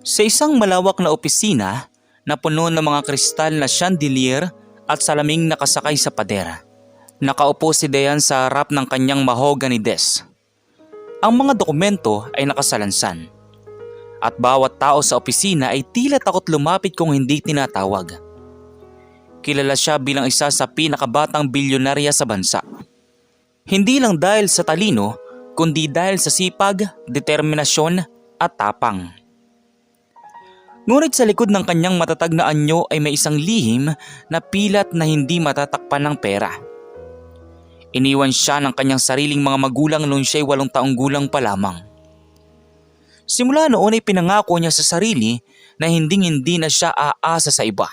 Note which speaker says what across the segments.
Speaker 1: Sa isang malawak na opisina na puno ng mga kristal na chandelier at salaming nakasakay sa pader. Nakaupo si Dayan sa harap ng kanyang mahogany desk. Ang mga dokumento ay nakasalansan. At bawat tao sa opisina ay tila takot lumapit kung hindi tinatawag. Kilala siya bilang isa sa pinakabatang bilyonarya sa bansa. Hindi lang dahil sa talino, kundi dahil sa sipag, determinasyon at tapang. Ngunit sa likod ng kanyang matatag na anyo ay may isang lihim na pilat na hindi matatakpan ng pera. Iniwan siya ng kanyang sariling mga magulang noong siya'y walong taong gulang pa lamang. Simula noon ay pinangako niya sa sarili na hinding hindi na siya aasa sa iba.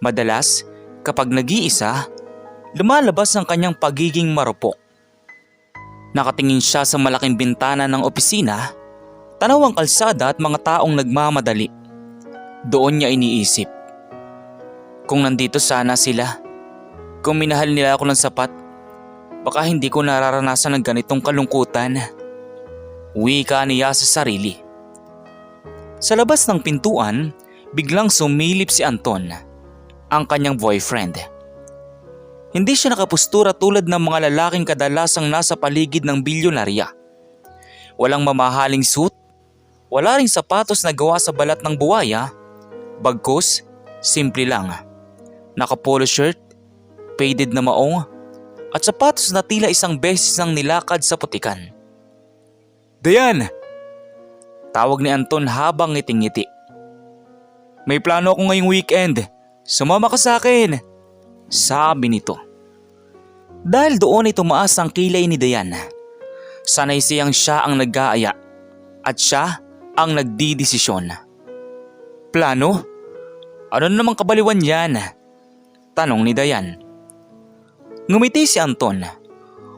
Speaker 1: Madalas, kapag nag-iisa, lumalabas ang kanyang pagiging marupok. Nakatingin siya sa malaking bintana ng opisina, tanaw ang kalsada at mga taong nagmamadali. Doon niya iniisip. Kung nandito sana sila, kung minahal nila ako ng sapat, baka hindi ko nararanasan ng ganitong kalungkutan. Wika niya sa sarili. Sa labas ng pintuan, biglang sumilip si Anton, ang kanyang boyfriend. Hindi siya nakapustura tulad ng mga lalaking kadalasang nasa paligid ng bilyonarya. Walang mamahaling suit, wala ring sapatos na gawa sa balat ng buwaya, bagkus, simple lang. Nakapolo shirt, faded na maong, at sapatos na tila isang beses nang nilakad sa putikan. Dayan! Tawag ni Anton habang ngiting-ngiti. May plano ako ngayong weekend. Sumama ka sa akin. Sabi nito. Dahil doon ay tumaas ang kilay ni Dayan. Sanay siyang siya ang nag-aaya at siya ang nagdidesisyon. Plano? Ano na namang kabaliwan yan? Tanong ni Dayan. Ngumiti si Anton.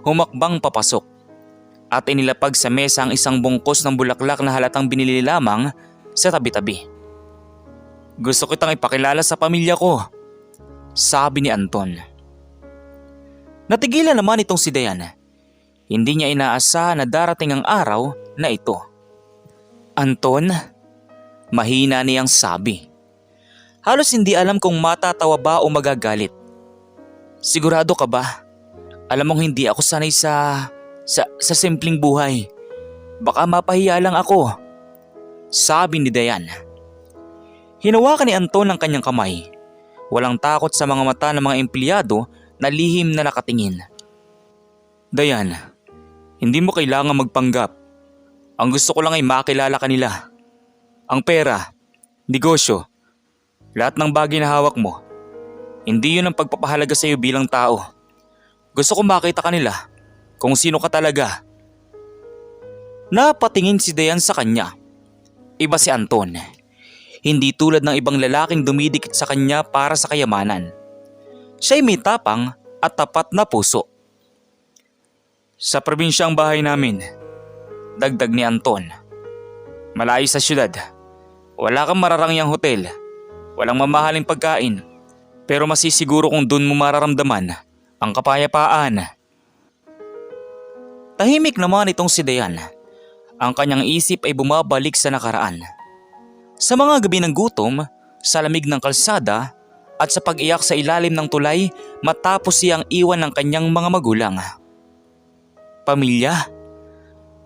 Speaker 1: Humakbang papasok. At inilapag sa mesa ang isang bungkos ng bulaklak na halatang binili lamang sa tabi-tabi. Gusto kitang ipakilala sa pamilya ko. Sabi ni Anton. Natigilan naman itong si Dayan. Hindi niya inaasahan na darating ang araw na ito. Anton, mahina niyang sabi. Halos hindi alam kung matatawa ba o magagalit. Sigurado ka ba? Alam mong hindi ako sanay sa, sa, sa simpleng buhay. Baka mapahiya lang ako. Sabi ni Dayan. Hinawakan ni Anton ang kanyang kamay. Walang takot sa mga mata ng mga empleyado na lihim na nakatingin. Dayan, hindi mo kailangan magpanggap. Ang gusto ko lang ay makilala kanila. Ang pera, negosyo, lahat ng bagay na hawak mo. Hindi yun ang pagpapahalaga sa iyo bilang tao. Gusto ko makita kanila kung sino ka talaga. Napatingin si Dayan sa kanya. Iba si Anton. Hindi tulad ng ibang lalaking dumidikit sa kanya para sa kayamanan. Siya'y may tapang at tapat na puso. Sa probinsyang bahay namin, dagdag ni Anton. Malayo sa syudad. Wala kang mararangyang hotel. Walang mamahaling pagkain. Pero masisiguro kung dun mo mararamdaman ang kapayapaan. Tahimik naman itong si Dayan. Ang kanyang isip ay bumabalik sa nakaraan. Sa mga gabi ng gutom, sa lamig ng kalsada, at sa pag-iyak sa ilalim ng tulay matapos siyang iwan ng kanyang mga magulang. Pamilya?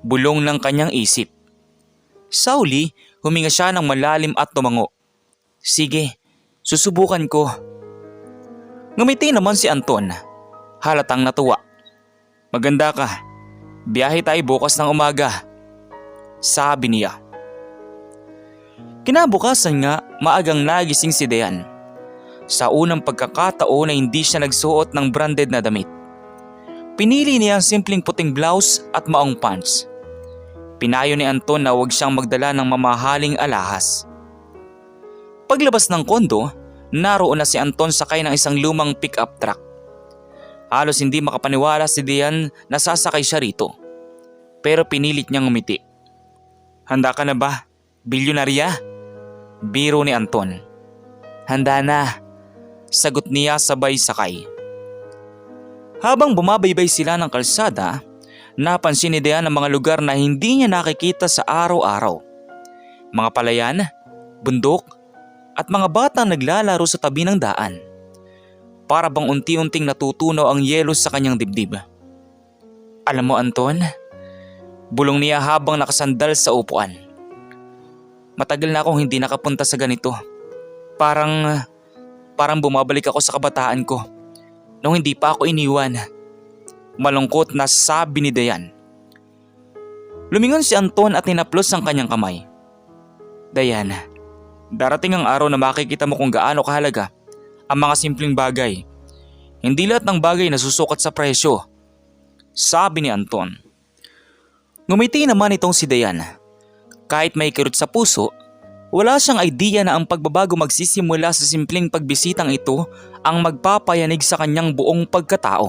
Speaker 1: Bulong ng kanyang isip. Sa uli, huminga siya ng malalim at tumango. Sige, susubukan ko. Ngumiti naman si Anton. Halatang natuwa. Maganda ka. Biyahe tayo bukas ng umaga. Sabi niya. Kinabukasan nga, maagang nagising si Dean. Sa unang pagkakataon na hindi siya nagsuot ng branded na damit. Pinili niya ang simpleng puting blouse at maong pants. Pinayo ni Anton na huwag siyang magdala ng mamahaling alahas. Paglabas ng kondo, naroon na si Anton sakay ng isang lumang pick-up truck. Halos hindi makapaniwala si Dian na sasakay siya rito. Pero pinilit niyang umiti. Handa ka na ba? Bilyonarya? Biro ni Anton. Handa na. Sagot niya sabay sakay. Habang bumabaybay sila ng kalsada, napansin ni Dian ang mga lugar na hindi niya nakikita sa araw-araw. Mga palayan, bundok, at mga batang naglalaro sa tabi ng daan. Para bang unti-unting natutunaw ang yelo sa kanyang dibdib. Alam mo Anton, bulong niya habang nakasandal sa upuan. Matagal na akong hindi nakapunta sa ganito. Parang, parang bumabalik ako sa kabataan ko. Nung hindi pa ako iniwan. Malungkot na sabi ni Dayan. Lumingon si Anton at ninaplos ang kanyang kamay. Dayan, darating ang araw na makikita mo kung gaano kahalaga ang mga simpleng bagay. Hindi lahat ng bagay nasusukat sa presyo. Sabi ni Anton. Ngumiti naman itong si Dayan. Kahit may kirot sa puso, wala siyang idea na ang pagbabago magsisimula sa simpleng pagbisitang ito ang magpapayanig sa kanyang buong pagkatao.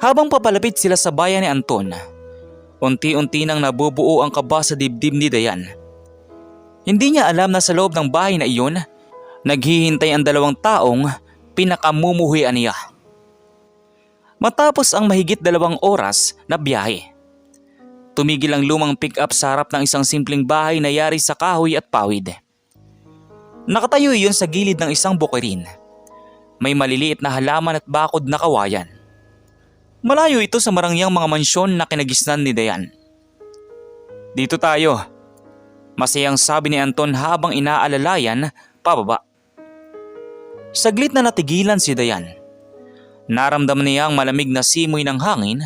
Speaker 1: Habang papalapit sila sa bayan ni Anton, unti-unti nang nabubuo ang kaba sa dibdib ni Dayan. Hindi niya alam na sa loob ng bahay na iyon, naghihintay ang dalawang taong pinakamumuhian niya. Matapos ang mahigit dalawang oras na biyahe, tumigil ang lumang pick-up sa harap ng isang simpleng bahay na yari sa kahoy at pawid. Nakatayo iyon sa gilid ng isang bukirin. May maliliit na halaman at bakod na kawayan. Malayo ito sa marangyang mga mansyon na kinagisnan ni Dayan. Dito tayo. Masayang sabi ni Anton habang inaalalayan pababa. Saglit na natigilan si Dayan. Naramdaman niya ang malamig na simoy ng hangin,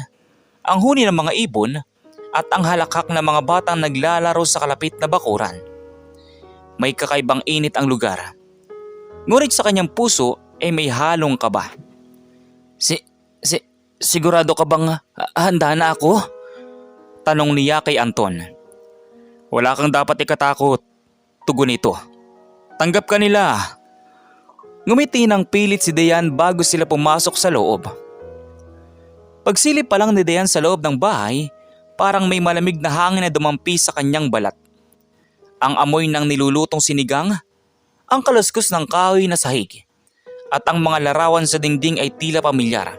Speaker 1: ang huni ng mga ibon at ang halakhak na mga batang naglalaro sa kalapit na bakuran. May kakaibang init ang lugar. Ngunit sa kanyang puso ay may halong kaba. Si, si, sigurado ka bang handa na ako? Tanong niya kay Anton. Wala kang dapat ikatakot. Tugon ito. Tanggap ka nila. Ngumiti ng pilit si Dayan bago sila pumasok sa loob. Pagsilip pa lang ni Dayan sa loob ng bahay, parang may malamig na hangin na dumampi sa kanyang balat. Ang amoy ng nilulutong sinigang, ang kaluskos ng kahoy na sahig, at ang mga larawan sa dingding ay tila pamilyar.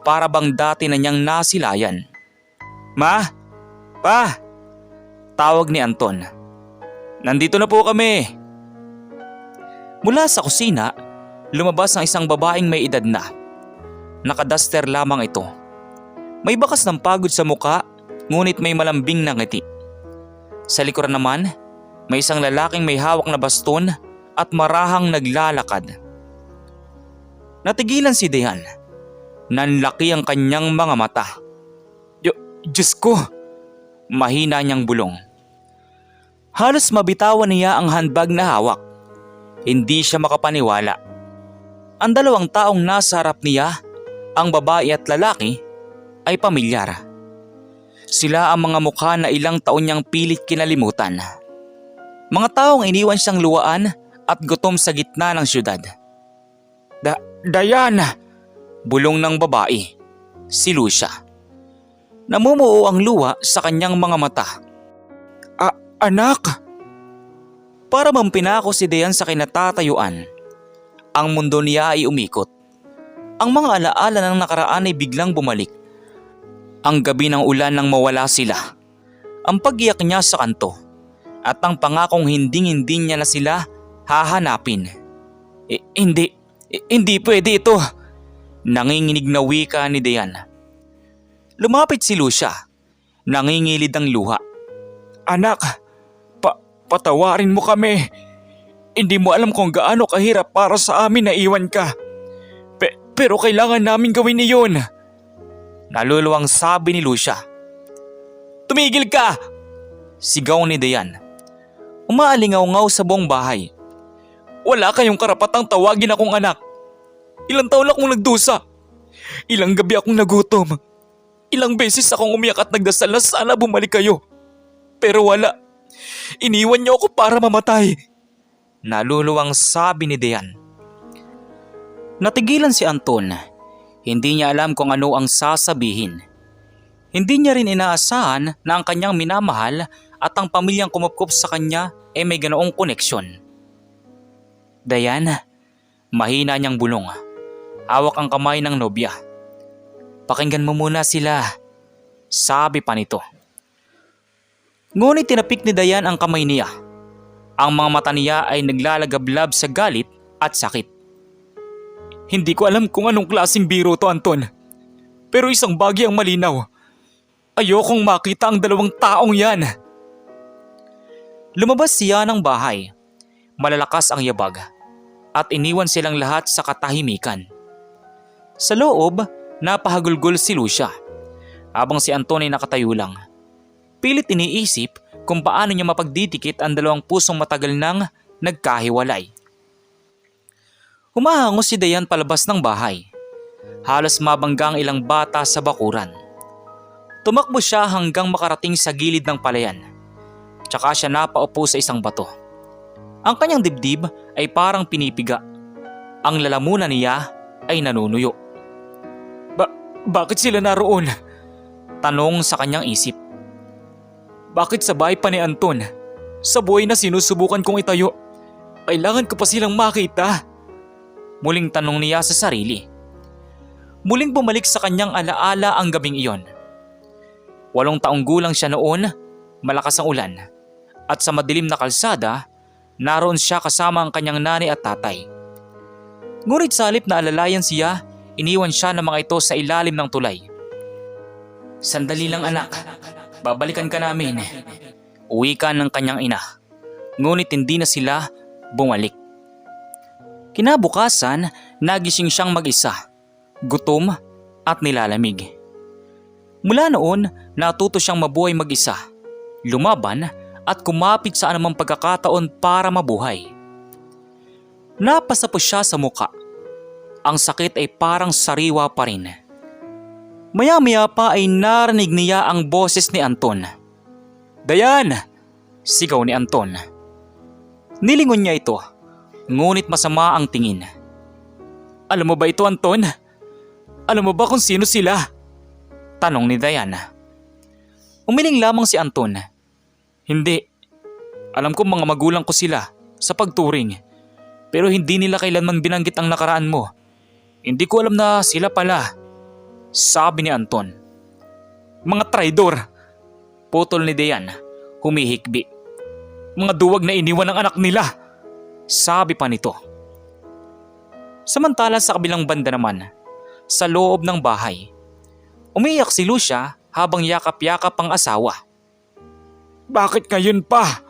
Speaker 1: Para bang dati na niyang nasilayan. Ma! Pa! Tawag ni Anton. Nandito na po kami. Mula sa kusina, lumabas ang isang babaeng may edad na. Nakadaster lamang ito. May bakas ng pagod sa muka, ngunit may malambing na ngiti. Sa likuran naman, may isang lalaking may hawak na baston at marahang naglalakad. Natigilan si Dehan. Nanlaki ang kanyang mga mata. Diyo- Diyos ko! Mahina niyang bulong. Halos mabitawan niya ang handbag na hawak. Hindi siya makapaniwala. Ang dalawang taong nasa harap niya, ang babae at lalaki, ay pamilyar. Sila ang mga mukha na ilang taon niyang pilit kinalimutan. Mga taong iniwan siyang luwaan at gutom sa gitna ng syudad. Da Diana! Bulong ng babae. Si Lucia. Namumuo ang luwa sa kanyang mga mata. A anak! Para bang pinako si Dayan sa kinatatayuan. Ang mundo niya ay umikot. Ang mga alaala ng nakaraan ay biglang bumalik. Ang gabi ng ulan nang mawala sila. Ang pagiyak niya sa kanto. At ang pangakong hinding-hindi niya na sila hahanapin. Eh, hindi, eh, hindi pwede ito. Nanginginig na wika ni Dayan. Lumapit si Lucia. Nangingilid ang luha. Anak, pa patawarin mo kami. Hindi mo alam kung gaano kahirap para sa amin na iwan ka. Pe- pero kailangan namin gawin iyon. Naluluwang sabi ni Lucia. Tumigil ka! Sigaw ni Dayan. Umaalingaw-ngaw sa buong bahay. Wala kayong karapatang tawagin akong anak. Ilang taon akong nagdusa. Ilang gabi akong nagutom. Ilang beses akong umiyak at nagdasal na sana bumalik kayo. Pero wala. Iniwan niyo ako para mamatay. Naluluwang sabi ni Dean. Natigilan si Anton. Hindi niya alam kung ano ang sasabihin. Hindi niya rin inaasahan na ang kanyang minamahal at ang pamilyang kumupkup sa kanya ay may ganoong koneksyon. Dayan, mahina niyang bulong. Hawak ang kamay ng nobya. Pakinggan mo muna sila. Sabi pa nito. Ngunit tinapik ni Dayan ang kamay niya. Ang mga mata niya ay naglalagablab sa galit at sakit. Hindi ko alam kung anong klaseng biro to Anton. Pero isang bagay ang malinaw. Ayokong makita ang dalawang taong yan. Lumabas siya ng bahay. Malalakas ang yabag at iniwan silang lahat sa katahimikan. Sa loob, napahagulgol si Lucia habang si Anton ay nakatayo lang. Pilit iniisip kung paano niya mapagdidikit ang dalawang pusong matagal nang nagkahiwalay. Humahango si Dayan palabas ng bahay. Halos mabanggang ilang bata sa bakuran. Tumakbo siya hanggang makarating sa gilid ng palayan. Tsaka siya napaupo sa isang bato. Ang kanyang dibdib ay parang pinipiga. Ang lalamunan niya ay nanunuyo. Ba bakit sila naroon? Tanong sa kanyang isip. Bakit sa bahay pa ni Anton? Sa buhay na sinusubukan kong itayo. Kailangan ko pa silang makita. Muling tanong niya sa sarili. Muling bumalik sa kanyang alaala ang gabing iyon. Walong taong gulang siya noon, malakas ang ulan. At sa madilim na kalsada, naroon siya kasama ang kanyang nanay at tatay. Ngunit sa halip na alalayan siya, iniwan siya ng mga ito sa ilalim ng tulay. Sandali lang anak, babalikan ka namin. Uwi ka ng kanyang ina. Ngunit hindi na sila bumalik. Kinabukasan, nagising siyang mag-isa, gutom at nilalamig. Mula noon, natuto siyang mabuhay mag-isa, lumaban at kumapit sa anumang pagkakataon para mabuhay. Napasa po siya sa muka. Ang sakit ay parang sariwa pa rin. Maya-maya pa ay narinig niya ang boses ni Anton. Dayan! Sigaw ni Anton. Nilingon niya ito, ngunit masama ang tingin. Alam mo ba ito Anton? Alam mo ba kung sino sila? Tanong ni Diana. Umiling lamang si Anton. Hindi. Alam ko mga magulang ko sila sa pagturing. Pero hindi nila kailanman binanggit ang nakaraan mo. Hindi ko alam na sila pala. Sabi ni Anton. Mga traidor. Putol ni Dayan. Humihikbi. Mga duwag na iniwan ng anak nila. Sabi pa nito. Samantala sa kabilang banda naman, sa loob ng bahay, umiyak si Lucia habang yakap-yakap ang asawa. Bakit ngayon pa?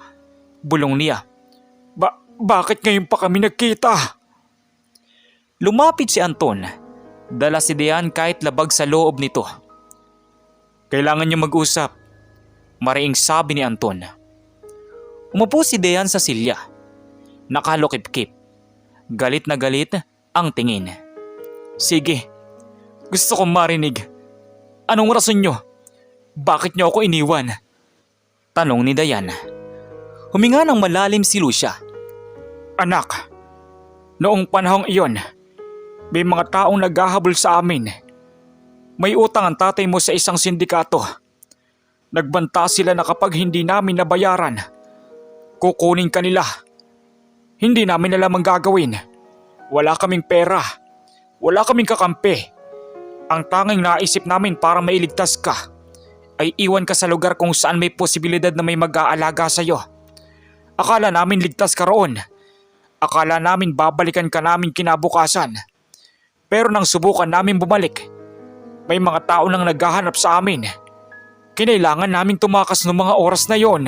Speaker 1: Bulong niya. Ba bakit ngayon pa kami nagkita? Lumapit si Anton. Dala si Dean kahit labag sa loob nito. Kailangan niyo mag-usap. Mariing sabi ni Anton. Umupo si Dean sa silya. Nakalukip-kip. Galit na galit ang tingin. Sige, gusto kong marinig. Anong rason nyo? Bakit nyo ako iniwan? Tanong ni Dayan. Huminga ng malalim si Lucia. Anak, noong panahong iyon, may mga taong naghahabol sa amin. May utang ang tatay mo sa isang sindikato. Nagbanta sila na kapag hindi namin nabayaran, kukunin ka nila. Hindi namin alam ang gagawin. Wala kaming pera. Wala kaming kakampi. Ang tanging naisip namin para mailigtas ka ay iwan ka sa lugar kung saan may posibilidad na may mag-aalaga sa'yo. Akala namin ligtas ka roon. Akala namin babalikan ka namin kinabukasan. Pero nang subukan namin bumalik, may mga tao nang naghahanap sa amin. Kinailangan namin tumakas ng mga oras na yon.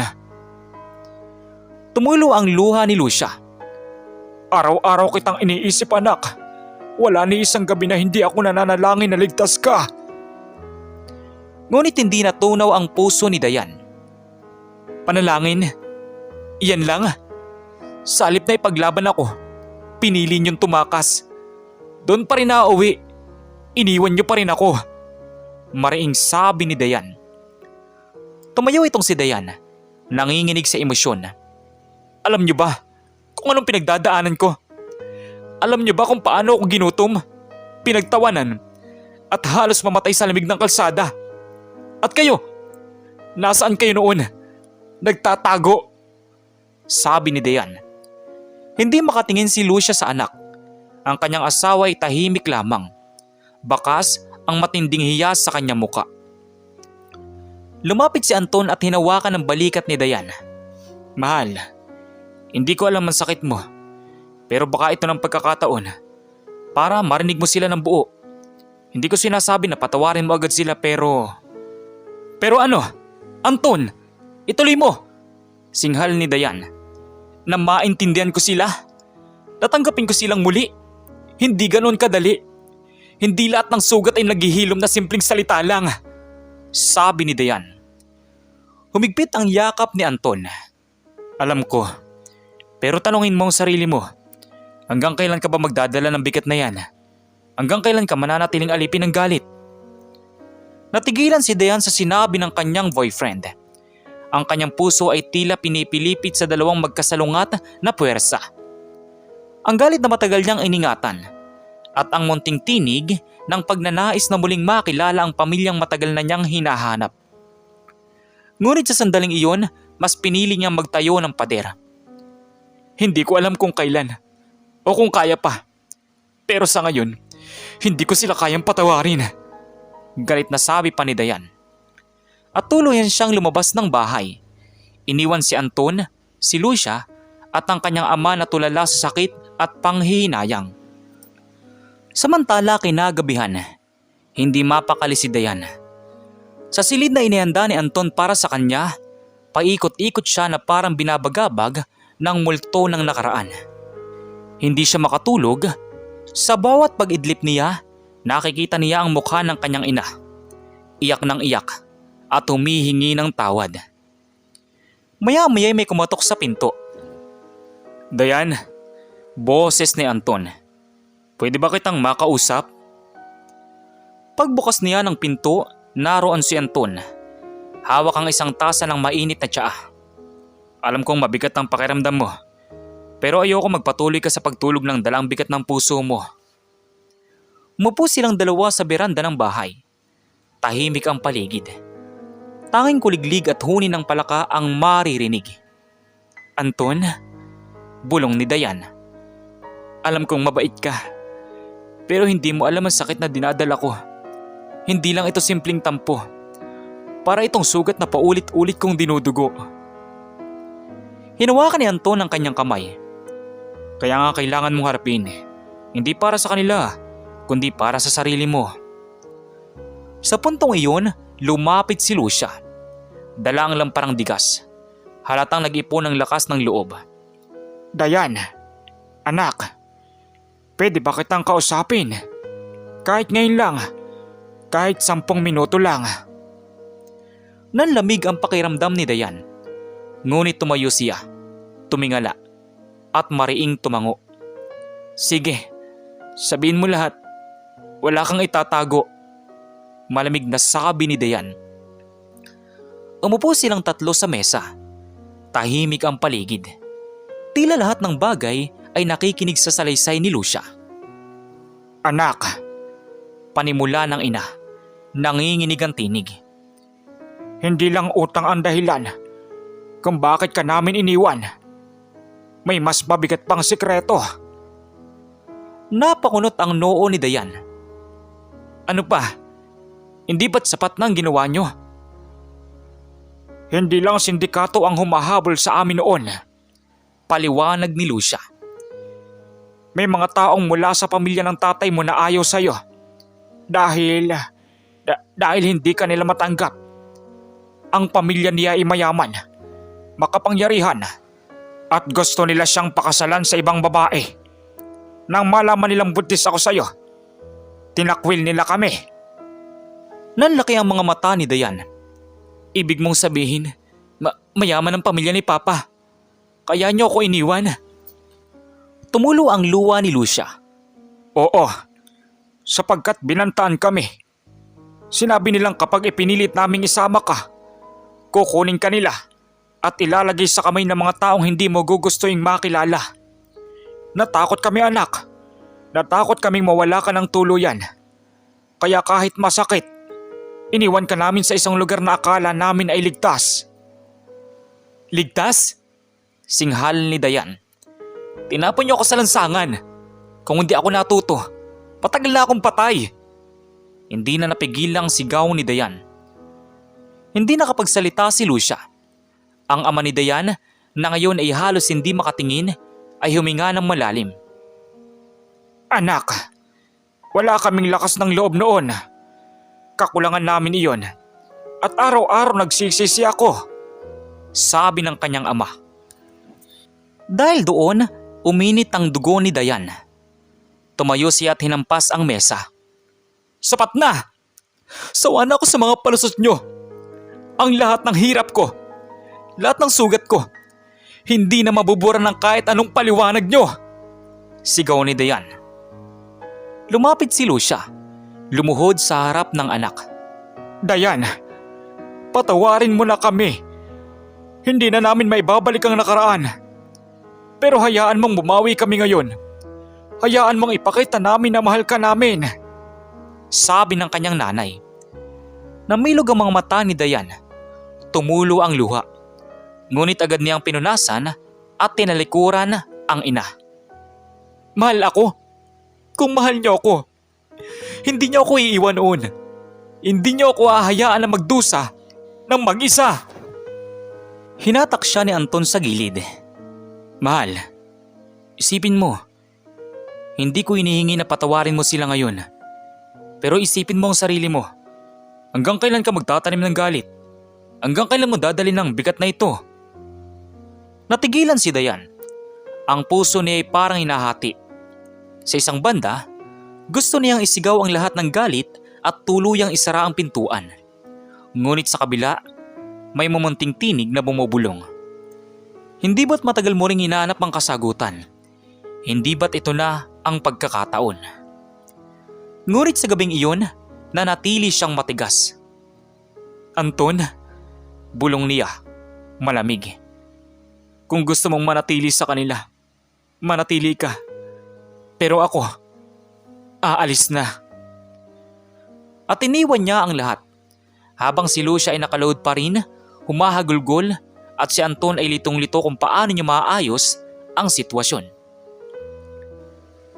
Speaker 1: Tumulo ang luha ni Lucia. Araw-araw kitang iniisip anak. Wala ni isang gabi na hindi ako nananalangin na ligtas ka. Ngunit hindi natunaw ang puso ni Dayan. Panalangin? Iyan lang. Sa halip na ipaglaban ako, pinili niyong tumakas. Doon pa rin nauwi. Iniwan niyo pa rin ako. Mariing sabi ni Dayan. Tumayo itong si Dayan, nanginginig sa emosyon. Alam niyo ba kung anong pinagdadaanan ko? Alam niyo ba kung paano ako ginutom, pinagtawanan, at halos mamatay sa lamig ng kalsada? At kayo, nasaan kayo noon? Nagtatago? Sabi ni Dayan. Hindi makatingin si Lucia sa anak. Ang kanyang asawa ay tahimik lamang. Bakas ang matinding hiya sa kanyang muka. Lumapit si Anton at hinawakan ng balikat ni Dayan. Mahal, hindi ko alam ang sakit mo. Pero baka ito ng pagkakataon para marinig mo sila ng buo. Hindi ko sinasabi na patawarin mo agad sila pero... Pero ano? Anton, ituloy mo! Singhal ni Dayan. Na maintindihan ko sila. Tatanggapin ko silang muli. Hindi ganon kadali. Hindi lahat ng sugat ay naghihilom na simpleng salita lang. Sabi ni Dayan. Humigpit ang yakap ni Anton. Alam ko. Pero tanongin mo ang sarili mo. Hanggang kailan ka ba magdadala ng bigat na yan? Hanggang kailan ka mananatiling alipin ng galit? Natigilan si Dayan sa sinabi ng kanyang boyfriend. Ang kanyang puso ay tila pinipilipit sa dalawang magkasalungat na puwersa. Ang galit na matagal niyang iningatan at ang munting tinig ng pagnanais na muling makilala ang pamilyang matagal na niyang hinahanap. Ngunit sa sandaling iyon, mas pinili niyang magtayo ng pader. Hindi ko alam kung kailan o kung kaya pa. Pero sa ngayon, hindi ko sila kayang patawarin. Galit na sabi pa ni Dayan. At tuluyan siyang lumabas ng bahay. Iniwan si Anton, si Lucia at ang kanyang ama na tulala sa sakit at panghihinayang. Samantala kinagabihan, hindi mapakali si Dayan. Sa silid na inihanda ni Anton para sa kanya, paikot-ikot siya na parang binabagabag ng multo ng nakaraan. Hindi siya makatulog. Sa bawat pag-idlip niya, nakikita niya ang mukha ng kanyang ina. Iyak ng iyak at humihingi ng tawad. Maya-maya may kumatok sa pinto. Dayan, boses ni Anton. Pwede ba kitang makausap? Pagbukas niya ng pinto, naroon si Anton. Hawak ang isang tasa ng mainit na tsaa. Alam kong mabigat ang pakiramdam mo. Pero ayoko magpatuloy ka sa pagtulog ng dalang bigat ng puso mo. Mupo silang dalawa sa beranda ng bahay. Tahimik ang paligid. Tanging kuliglig at huni ng palaka ang maririnig. Anton, bulong ni Dayan. Alam kong mabait ka. Pero hindi mo alam ang sakit na dinadala ko. Hindi lang ito simpleng tampo. Para itong sugat na paulit-ulit kong dinudugo. Hinawakan ni Anton ang kanyang kamay. Kaya nga kailangan mong harapin. Hindi para sa kanila, kundi para sa sarili mo. Sa puntong iyon, lumapit si Lucia. Dala ang lamparang digas. Halatang nag-ipon ng lakas ng loob. Dayan, anak, pwede ba kitang kausapin? Kahit ngayon lang, kahit sampung minuto lang. Nanlamig ang pakiramdam ni Dayan. Ngunit tumayo siya, tumingala, at mariing tumango. Sige, sabihin mo lahat. Wala kang itatago. Malamig na sabi ni Dayan. Umupo silang tatlo sa mesa. Tahimik ang paligid. Tila lahat ng bagay ay nakikinig sa salaysay ni Lucia. Anak, panimula ng ina, nanginginig ang tinig. Hindi lang utang ang dahilan kung bakit ka namin iniwan. May mas mabigat pang sikreto. Napakunot ang noo ni Dayan. Ano pa? Hindi ba't sapat na ang ginawa nyo? Hindi lang sindikato ang humahabol sa amin noon. Paliwanag ni Lucia. May mga taong mula sa pamilya ng tatay mo na ayaw sa'yo. Dahil... da- dahil hindi ka nila matanggap. Ang pamilya niya ay mayaman, makapangyarihan, at gusto nila siyang pakasalan sa ibang babae. Nang malaman nilang buntis ako sa'yo, tinakwil nila kami. Nanlaki ang mga mata ni Dayan. Ibig mong sabihin, ma- mayaman ang pamilya ni Papa. Kaya niyo ako iniwan. Tumulo ang luwa ni Lucia. Oo, sapagkat binantaan kami. Sinabi nilang kapag ipinilit naming isama ka, kukunin ka nila at ilalagay sa kamay ng mga taong hindi mo gugustuhin makilala. Natakot kami anak. Natakot kaming mawala ka ng tuluyan. Kaya kahit masakit, iniwan ka namin sa isang lugar na akala namin ay ligtas. Ligtas? Singhal ni Dayan. Tinapon niyo ako sa lansangan. Kung hindi ako natuto, patagal na akong patay. Hindi na napigil ang sigaw ni Dayan. Hindi nakapagsalita si Lucia. Ang ama ni Dayan na ngayon ay halos hindi makatingin ay huminga ng malalim. Anak, wala kaming lakas ng loob noon. Kakulangan namin iyon. At araw-araw nagsisisi ako. Sabi ng kanyang ama. Dahil doon, uminit ang dugo ni Dayan. Tumayo siya at hinampas ang mesa. Sapat na! Sawa na ako sa mga palusot nyo. Ang lahat ng hirap ko, lahat ng sugat ko, hindi na mabubura ng kahit anong paliwanag nyo. Sigaw ni Dayan. Lumapit si Lucia, lumuhod sa harap ng anak. Dayan, patawarin mo na kami. Hindi na namin maibabalik ang nakaraan. Pero hayaan mong bumawi kami ngayon. Hayaan mong ipakita namin na mahal ka namin. Sabi ng kanyang nanay. Namilog ang mga mata ni Dayan. Tumulo ang luha. Ngunit agad niyang pinunasan at tinalikuran ang ina. Mahal ako. Kung mahal niyo ako, hindi niyo ako iiwan noon. Hindi niyo ako ahayaan na magdusa ng mag-isa. Hinatak siya ni Anton sa gilid. Mahal, isipin mo. Hindi ko inihingi na patawarin mo sila ngayon. Pero isipin mo ang sarili mo. Hanggang kailan ka magtatanim ng galit? Hanggang kailan mo dadalhin ng bigat na ito? Natigilan si Dayan. Ang puso niya ay parang hinahati. Sa isang banda, gusto niyang isigaw ang lahat ng galit at tuluyang isara ang pintuan. Ngunit sa kabila, may mumunting tinig na bumubulong. Hindi ba't matagal mo ring hinahanap ang kasagutan? Hindi ba't ito na ang pagkakataon? Ngunit sa gabing iyon, nanatili siyang matigas. Anton, bulong niya, malamig. Kung gusto mong manatili sa kanila, manatili ka. Pero ako, aalis na. At iniwan niya ang lahat. Habang si Lucia ay nakaload pa rin, humahagulgol at si Anton ay litong-lito kung paano niya maayos ang sitwasyon.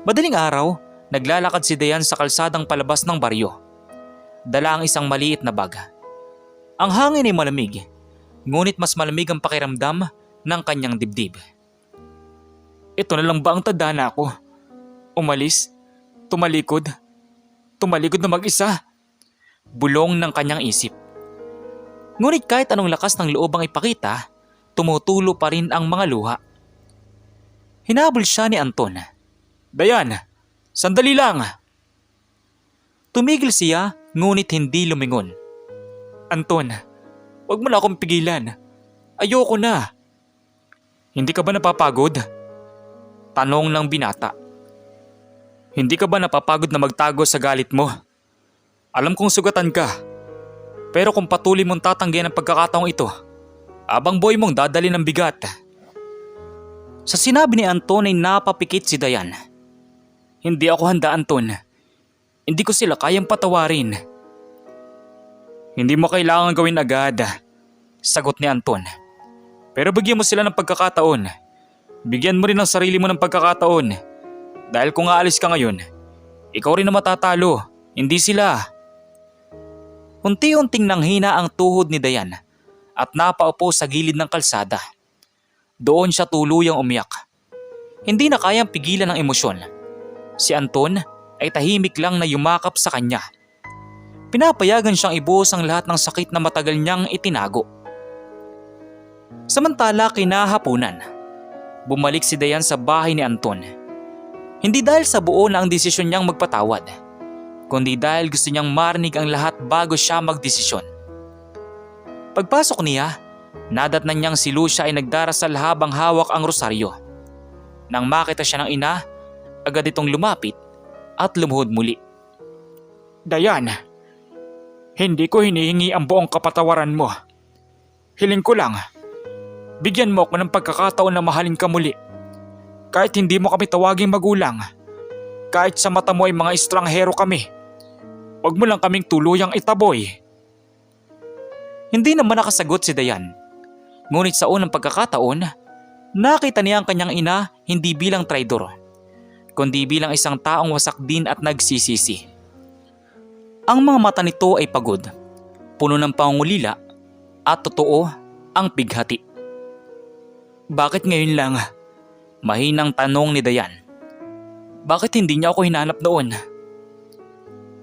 Speaker 1: Madaling araw, naglalakad si Dayan sa kalsadang palabas ng baryo. Dala ang isang maliit na bag. Ang hangin ay malamig, ngunit mas malamig ang pakiramdam ng kanyang dibdib. Ito na lang ba ang tadhana ko? Umalis, tumalikod, tumalikod na mag-isa. Bulong ng kanyang isip. Ngunit kahit anong lakas ng loob ang ipakita, tumutulo pa rin ang mga luha. Hinabol siya ni Anton. Dayan, sandali lang. Tumigil siya ngunit hindi lumingon. Anton, wag mo na akong pigilan. Ayoko na. Hindi ka ba napapagod? Tanong ng binata. Hindi ka ba napapagod na magtago sa galit mo? Alam kong sugatan ka. Pero kung patuloy mong tatanggihan ang pagkakataong ito, abang boy mong dadali ng bigat. Sa sinabi ni Anton ay napapikit si Dayan. Hindi ako handa Anton. Hindi ko sila kayang patawarin. Hindi mo kailangan gawin agad, sagot ni Anton. Pero bigyan mo sila ng pagkakataon. Bigyan mo rin ang sarili mo ng pagkakataon. Dahil kung aalis ka ngayon, ikaw rin na matatalo, hindi sila. Unti-unting nanghina ang tuhod ni Dayan at napaupo sa gilid ng kalsada. Doon siya tuluyang umiyak. Hindi na kayang pigilan ang emosyon. Si Anton ay tahimik lang na yumakap sa kanya. Pinapayagan siyang ibuhos ang lahat ng sakit na matagal niyang itinago. Samantala kinahapunan, bumalik si Dayan sa bahay ni Anton. Hindi dahil sa buo na ang desisyon niyang magpatawad, kundi dahil gusto niyang marinig ang lahat bago siya magdesisyon. Pagpasok niya, nadatnan niyang si Lucia ay nagdarasal habang hawak ang rosaryo. Nang makita siya ng ina, agad itong lumapit at lumuhod muli. Dayan, hindi ko hinihingi ang buong kapatawaran mo. Hiling ko lang, bigyan mo ako ng pagkakataon na mahalin ka muli. Kahit hindi mo kami tawaging magulang, kahit sa mata mo ay mga estranghero kami, huwag mo lang kaming tuluyang itaboy. Hindi naman nakasagot si Dayan. Ngunit sa unang pagkakataon, nakita niya ang kanyang ina hindi bilang traidor, kundi bilang isang taong wasak din at nagsisisi. Ang mga mata nito ay pagod, puno ng pangungulila at totoo ang pighati. Bakit ngayon lang? Mahinang tanong ni Dayan. Bakit hindi niya ako hinanap noon?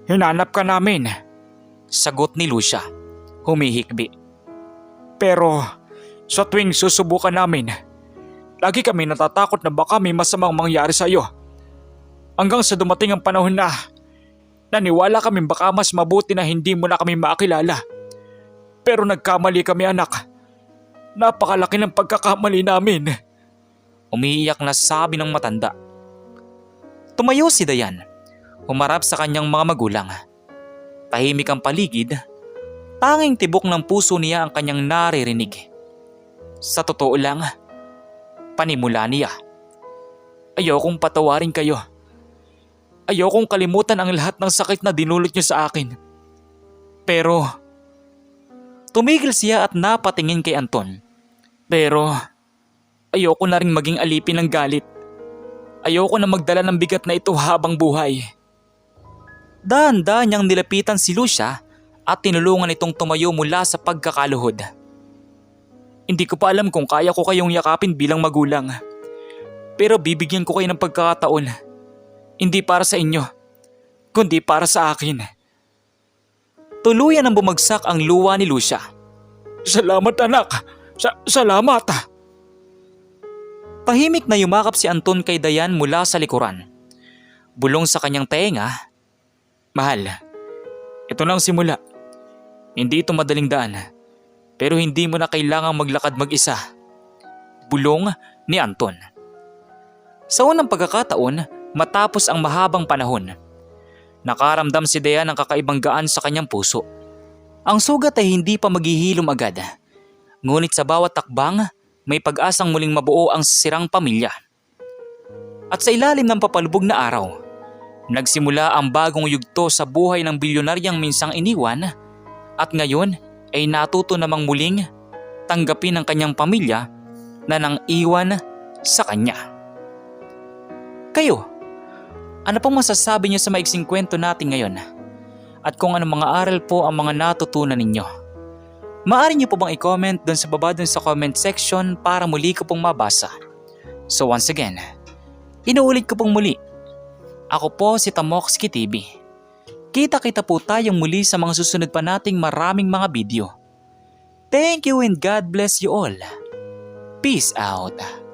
Speaker 1: Hinanap ka namin. Sagot ni Lucia, humihikbi. Pero sa tuwing susubukan namin, lagi kami natatakot na baka may masamang mangyari sa iyo. Hanggang sa dumating ang panahon na naniwala kami baka mas mabuti na hindi mo na kami makilala. Pero nagkamali kami anak. Napakalaki ng pagkakamali namin. Umiiyak na sabi ng matanda. Tumayo si Dayan. Humarap sa kanyang mga magulang. Tahimik ang paligid. Tanging tibok ng puso niya ang kanyang naririnig. Sa totoo lang, panimula niya. Ayokong patawarin kayo. Ayokong kalimutan ang lahat ng sakit na dinulot niyo sa akin. Pero, tumigil siya at napatingin kay Anton. Pero, ayoko na rin maging alipin ng galit. Ayoko na magdala ng bigat na ito habang buhay. Dahan-dahan niyang nilapitan si Lucia at tinulungan itong tumayo mula sa pagkakaluhod. Hindi ko pa alam kung kaya ko kayong yakapin bilang magulang. Pero bibigyan ko kayo ng pagkakataon. Hindi para sa inyo, kundi para sa akin. Tuluyan ang bumagsak ang luwa ni Lucia. Salamat anak! Sa salamat! Tahimik na yumakap si Anton kay Dayan mula sa likuran. Bulong sa kanyang tenga, Mahal, ito na ang simula. Hindi ito madaling daan, pero hindi mo na kailangang maglakad mag-isa. Bulong ni Anton. Sa unang pagkakataon, matapos ang mahabang panahon, nakaramdam si Dayan ng kakaibang gaan sa kanyang puso. Ang sugat ay hindi pa maghihilom agad, ngunit sa bawat takbang, may pag-asang muling mabuo ang sirang pamilya. At sa ilalim ng papalubog na araw, nagsimula ang bagong yugto sa buhay ng bilyonaryang minsang iniwan at ngayon ay natuto namang muling tanggapin ng kanyang pamilya na nang iwan sa kanya. Kayo, ano pong masasabi niyo sa maiksing kwento natin ngayon? At kung ano mga aral po ang mga natutunan ninyo? Maaari niyo po bang i-comment doon sa baba doon sa comment section para muli ko pong mabasa? So once again, inuulit ko pong muli. Ako po si Tamoxki TV. Kita-kita po tayong muli sa mga susunod pa nating maraming mga video. Thank you and God bless you all. Peace out.